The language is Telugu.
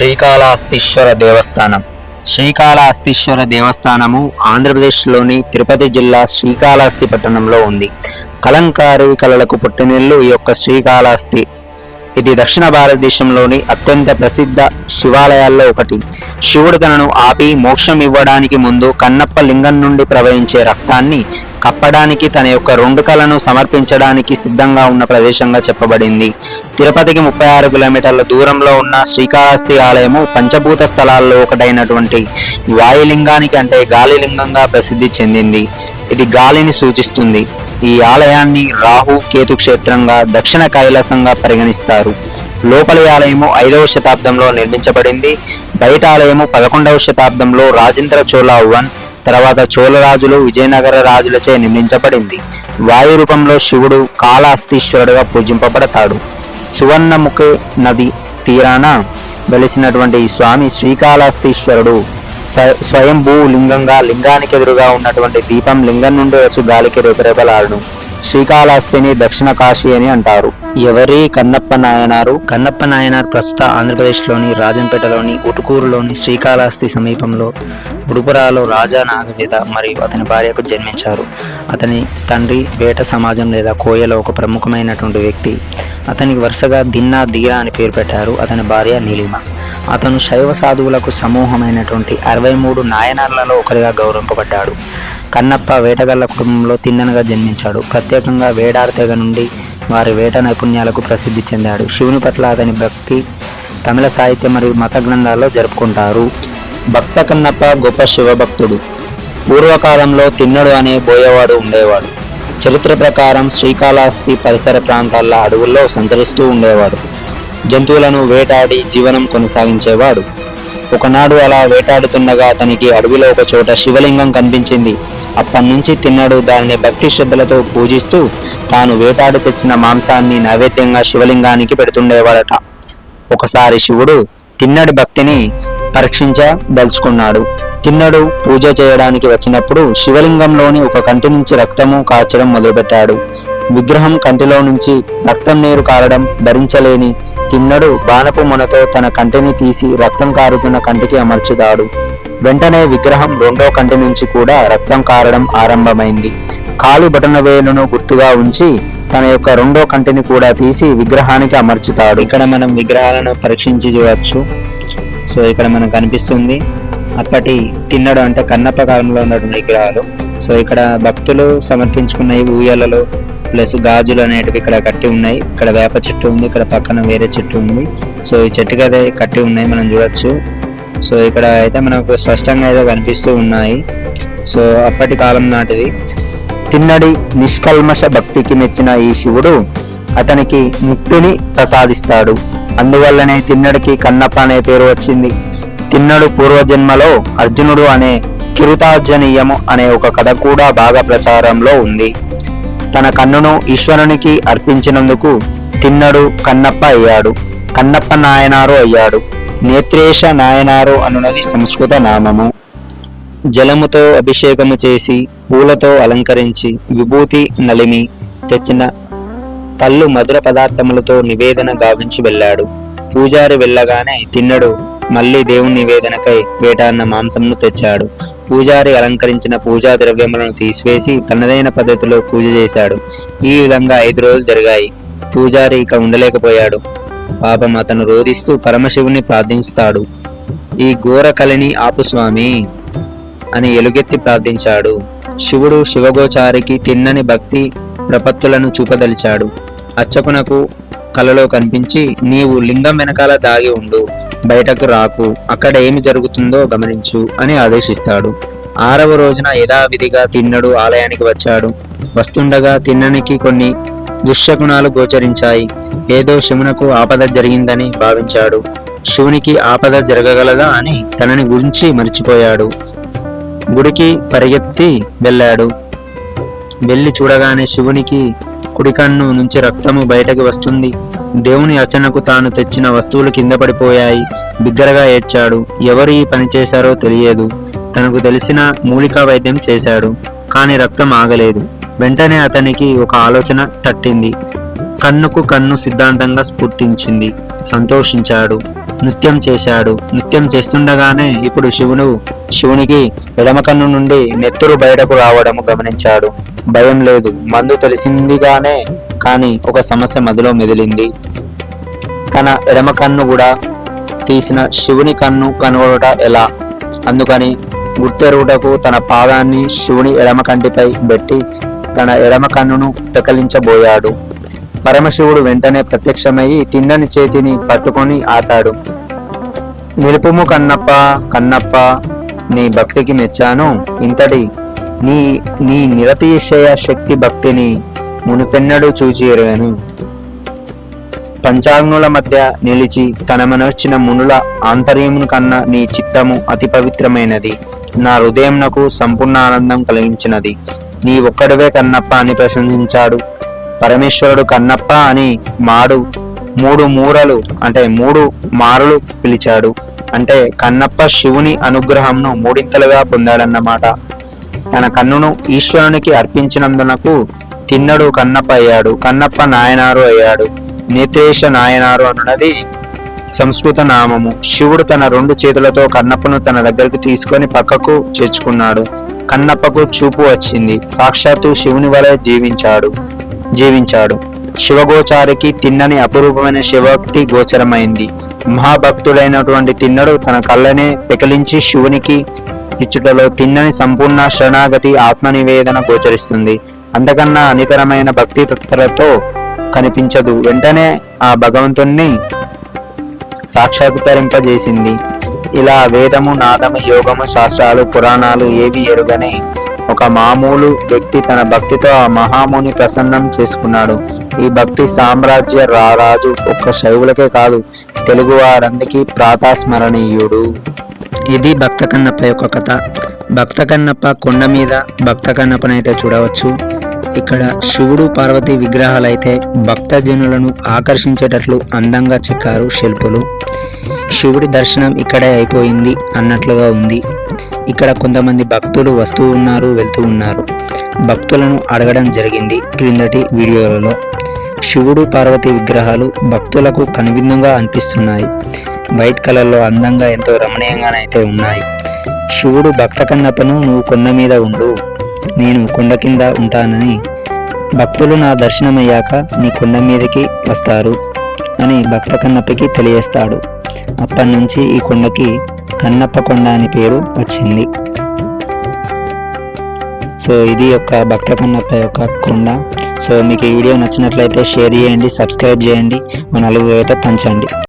శ్రీకాళహస్తీశ్వర దేవస్థానం. శ్రీకాళహస్తీశ్వర దేవస్థానము ఆంధ్రప్రదేశ్లోని తిరుపతి జిల్లా శ్రీకాళహస్తి పట్టణంలో ఉంది. కలంకారీ కళలకు పుట్టినిల్లు ఈ యొక్క శ్రీకాళహస్తి ఇది దక్షిణ భారతదేశంలోని అత్యంత ప్రసిద్ధ శివాలయాల్లో ఒకటి. శివుడు తనను ఆపి మోక్షం ఇవ్వడానికి ముందు కన్నప్ప లింగం నుండి ప్రవహించే రక్తాన్ని కప్పడానికి తన యొక్క రెండు కలను సమర్పించడానికి సిద్ధంగా ఉన్న ప్రదేశంగా చెప్పబడింది. తిరుపతికి ముప్పై ఆరు కిలోమీటర్ల దూరంలో ఉన్న శ్రీకాళహస్తి ఆలయము పంచభూత స్థలాల్లో ఒకటైనటువంటి వాయులింగానికి అంటే గాలి లింగంగా ప్రసిద్ధి చెందింది. ఇది గాలిని సూచిస్తుంది. ఈ ఆలయాన్ని రాహు కేతు క్షేత్రంగా దక్షిణ కైలాసంగా పరిగణిస్తారు. లోపలి ఆలయము ఐదవ శతాబ్దంలో నిర్మించబడింది. బయట ఆలయము పదకొండవ శతాబ్దంలో రాజేంద్ర చోళ వన్ తర్వాత చోళరాజులు విజయనగర రాజులచే నిర్మించబడింది. వాయు రూపంలో శివుడు కాళహస్తీశ్వరుడుగా పూజింపబడతాడు. సువర్ణముఖ నది తీరాన వెలిసినటువంటి ఈ స్వామి శ్రీకాళహస్తీశ్వరుడు స్వయంభూ లింగంగా లింగానికి ఎదురుగా ఉన్నటువంటి దీపం లింగం నుండి వచ్చి గాలికి రేపరేపలాడును. శ్రీకాళహస్తిని దక్షిణ కాశీ అని అంటారు. ఎవరి కన్నప్ప నాయనారు? కన్నప్ప నాయనార్ ప్రస్తుత ఆంధ్రప్రదేశ్లోని రాజంపేటలోని ఉటుకూరులోని శ్రీకాళహస్తి సమీపంలో ఉడుపురాలో రాజా నాగవేద మరియు అతని భార్యకు జన్మించారు. అతని తండ్రి వేట సమాజం లేదా కోయలో ఒక ప్రముఖమైనటువంటి వ్యక్తి. అతనికి వరుసగా దిన్నా ధీర అని పేరు పెట్టారు. అతని భార్య నీలిమ. అతను శైవ సాధువులకు సమూహమైనటువంటి అరవై మూడు నాయనార్లలో ఒకరిగా గౌరవింపబడ్డాడు. కన్నప్ప వేటగల్ల కుటుంబంలో తిన్ననగా జన్మించాడు. ప్రత్యేకంగా వేడార్ తెగ నుండి వారి వేట నైపుణ్యాలకు ప్రసిద్ధి చెందాడు. శివుని పట్ల అతని భక్తి తమిళ సాహిత్యం మరియు మత గ్రంథాల్లో జరుపుకుంటారు. భక్త కన్నప్ప గొప్ప శివభక్తుడు. పూర్వకాలంలో తిన్నడు అనే బోయేవాడు ఉండేవాడు. చరిత్ర ప్రకారం శ్రీకాళహస్తి పరిసర ప్రాంతాల అడవుల్లో సంచరిస్తూ ఉండేవాడు. జంతువులను వేటాడి జీవనం కొనసాగించేవాడు. ఒకనాడు అలా వేటాడుతుండగా అతనికి అడవిలో ఒక చోట శివలింగం కనిపించింది. అప్పటి నుంచి తిన్నడు దానిని భక్తి శ్రద్ధలతో పూజిస్తూ తాను వేటాడి తెచ్చిన మాంసాన్ని నైవేద్యంగా శివలింగానికి పెడుతుండేవాడట. ఒకసారి శివుడు తిన్నడి భక్తిని పరీక్షించదలుచుకున్నాడు తిన్నడు పూజ చేయడానికి వచ్చినప్పుడు శివలింగంలోని ఒక కంటి నుంచి రక్తము కాచడం మొదలుపెట్టాడు. విగ్రహం కంటిలో నుంచి రక్తం నీరు కారడం భరించలేని తిన్నడు. బాణపు మొనతో తన కంటిని తీసి రక్తం కారుతున్న కంటికి అమర్చుతాడు వెంటనే విగ్రహం రెండో కంటి నుంచి కూడా రక్తం కారడం ఆరంభమైంది. కాలు బటన వేలును గుర్తుగా ఉంచి తన యొక్క రెండో కంటిని కూడా తీసి విగ్రహానికి అమర్చుతాడు. ఇక్కడ మనం విగ్రహాలను పరీక్షించి చూడవచ్చు సో ఇక్కడ మనకు కనిపిస్తుంది అప్పటి తిన్నడు అంటే కన్నప్ప కాలంలో ఉన్నటువంటి విగ్రహాలు. సో ఇక్కడ భక్తులు సమర్పించుకున్న ఈ ఊయలలో ప్లస్ గాజులు అనేటివి ఇక్కడ కట్టి ఉన్నాయి. ఇక్కడ వేప చెట్టు ఉంది ఇక్కడ పక్కన వేరే చెట్టు ఉంది. సో ఈ చెట్టుకి అయితే కట్టి ఉన్నాయి మనం చూడొచ్చు. సో ఇక్కడ అయితే మనకు స్పష్టంగా అయితే కనిపిస్తూ ఉన్నాయి. సో అప్పటి కాలం నాటిది. తిన్నడి నిష్కల్మష భక్తికి మెచ్చిన ఈ శివుడు అతనికి ముక్తిని ప్రసాదిస్తాడు. అందువల్లనే తిన్నడికి కన్నప్ప అనే పేరు వచ్చింది. తిన్నడు పూర్వజన్మలో అర్జునుడు అనే కిరుతార్జనీయము అనే ఒక కథ కూడా బాగా ప్రచారంలో ఉంది. తన కన్నును ఈశ్వరునికి అర్పించినందుకు తిన్నడు కన్నప్ప అయ్యాడు. కన్నప్ప నాయనారు అయ్యాడు. నేత్రేశ నాయనారు అనున్నది సంస్కృత నామము. జలముతో అభిషేకము చేసి పూలతో అలంకరించి విభూతి నలిమి తెచ్చిన పళ్ళు మధుర పదార్థములతో నివేదన గావించి వెళ్ళాడు. పూజారి వెళ్ళగానే తిన్నడు మళ్ళీ దేవుని నివేదనకై వేటాన్న మాంసంను తెచ్చాడు. పూజారి అలంకరించిన పూజా ద్రవ్యములను తీసివేసి తనదైన పద్ధతిలో పూజ చేశాడు. ఈ విధంగా ఐదు రోజులు జరిగాయి. పూజారి ఇక ఉండలేకపోయాడు. పాపం అతను రోధిస్తూ పరమశివుని ప్రార్థిస్తాడు. ఈ ఘోర కలిని ఆపు స్వామి అని ఎలుగెత్తి ప్రార్థించాడు. శివుడు శివగోచారికి తిన్నని భక్తి ప్రపత్తులను చూపదలిచాడు. అచ్చకునకు కలలో కనిపించి నీవు లింగం వెనకాల దాగి ఉండు. బయటకు రాకు అక్కడ ఏమి జరుగుతుందో గమనించు అని ఆదేశిస్తాడు. ఆరవ రోజున యథావిధిగా తిన్నడు ఆలయానికి వచ్చాడు. వస్తుండగా తిన్ననికి కొన్ని దుశ్శకునాలు గోచరించాయి. ఏదో శివునకు ఆపద జరిగిందని భావించాడు. శివునికి ఆపద జరగగలదా అని తనని గురించి మర్చిపోయాడు. గుడికి పరిగెత్తి వెళ్ళాడు. వెళ్ళి చూడగానే శివునికి కుడికన్ను నుంచి రక్తము బయటకు వస్తుంది. దేవుని అర్చనకు తాను తెచ్చిన వస్తువులు కింద పడిపోయాయి. బిగ్గరగా ఏడ్చాడు. ఎవరు ఈ పని చేశారో తెలియదు. తనకు తెలిసిన మూలికా వైద్యం చేశాడు. కానీ రక్తం ఆగలేదు. వెంటనే అతనికి ఒక ఆలోచన తట్టింది. కన్నుకు కన్ను సిద్ధాంతంగా స్ఫూర్తించింది సంతోషించాడు. నృత్యం చేశాడు. నృత్యం చేస్తుండగానే ఇప్పుడు శివుడు శివునికి ఎడమ కన్ను నుండి నెత్తురు బయటకు రావడము గమనించాడు. భయం లేదు. మందు తెలిసిందిగానే కానీ ఒక సమస్య మదిలో మెదిలింది. తన ఎడమ కన్ను కూడా తీసిన శివుని కన్ను కనుగొనట ఎలా? అందుకని గుర్తెరుగుటకు తన పాదాన్ని శివుని ఎడమ కంటిపై పెట్టి తన ఎడమ కన్నును పెకలించబోయాడు. పరమశివుడు వెంటనే ప్రత్యక్షమయ్యి తిన్నని చేతిని పట్టుకొని ఆతాడు నిలుపుము కన్నప్ప కన్నప్ప నీ భక్తికి మెచ్చాను. ఇంతటి నీ నీ నిరతిశయ శక్తి భక్తిని మునిపెన్నడూ చూచి పంచాంగుల మధ్య నిలిచి తనమనొచ్చిన మునుల ఆంతర్యమును కన్నా నీ చిత్తము అతి పవిత్రమైనది. నా హృదయంనకు సంపూర్ణ ఆనందం కలిగించినది. నీ ఒక్కడివే కన్నప్ప అని ప్రశంసించాడు. పరమేశ్వరుడు కన్నప్ప అని మాడు మూడు మూరలు అంటే మూడు మారులు పిలిచాడు. అంటే కన్నప్ప శివుని అనుగ్రహంను మూడింతలుగా పొందాడన్నమాట. తన కన్నును ఈశ్వరునికి అర్పించినందునకు తిన్నడు కన్నప్ప అయ్యాడు. కన్నప్ప నాయనారు అయ్యాడు. నేత్రేశ నాయనారు అన్నది సంస్కృత నామము. శివుడు తన రెండు చేతులతో కన్నప్పను తన దగ్గరికి తీసుకొని పక్కకు చేర్చుకున్నాడు. కన్నప్పకు చూపు వచ్చింది. సాక్షాత్తు శివుని వలె జీవించాడు. జీవించాడు. శివగోచారికి తిన్నని అపురూపమైన శివక్తి గోచరమైంది. మహాభక్తుడైనటువంటి తిన్నడు తన కళ్ళనే పెకలించి శివునికి ఇచ్చుటలో తిన్నని సంపూర్ణ శరణాగతి ఆత్మనివేదన గోచరిస్తుంది. అంతకన్నా అనితరమైన భక్తి తత్పరతో కనిపించదు. వెంటనే ఆ భగవంతుణ్ణి సాక్షాత్కరింపజేసింది. ఇలా వేదము నాదము యోగము శాస్త్రాలు పురాణాలు ఏవి ఎరుగని ఒక మామూలు వ్యక్తి తన భక్తితో ఆ మహాముని ప్రసన్నం చేసుకున్నాడు. ఈ భక్తి సామ్రాజ్య రారాజు ఒక్క శైవులకే కాదు తెలుగు వారందరికీ ప్రాతస్మరణీయుడు. ఇది భక్త కన్నప్ప యొక్క కథ. భక్త కన్నప్ప కొండ మీద భక్త కన్నప్పనైతే చూడవచ్చు. ఇక్కడ శివుడు పార్వతి విగ్రహాలైతే భక్తజనులను ఆకర్షించేటట్లు అందంగా చెక్కారు శిల్పులు. శివుడి దర్శనం ఇక్కడే అయిపోయింది అన్నట్లుగా ఉంది. ఇక్కడ కొంతమంది భక్తులు వస్తూ ఉన్నారు వెళ్తూ ఉన్నారు. భక్తులను అడగడం జరిగింది క్రిందటి వీడియోలలో. శివుడు పార్వతి విగ్రహాలు భక్తులకు కనువిందుగా అనిపిస్తున్నాయి. వైట్ కలర్లో అందంగా ఎంతో రమణీయంగానైతే ఉన్నాయి. శివుడు భక్త కన్నప్పను నువ్వు కొండ మీద ఉండు నేను కొండ కింద ఉంటానని. భక్తులు నా దర్శనమయ్యాక నీ కొండ మీదకి వస్తారు అని భక్త కన్నప్పకి తెలియస్తాడు అప్పటి నుంచి ఈ కొండకి కన్నప్ప కొండ అని పేరు వచ్చింది. సో ఇది ఒక భక్త కన్నప్ప యొక్క కొండ. సో మీకు ఈ వీడియో నచ్చినట్లయితే షేర్ చేయండి సబ్స్క్రైబ్ చేయండి. మా నలుగురు అయితే పంచండి.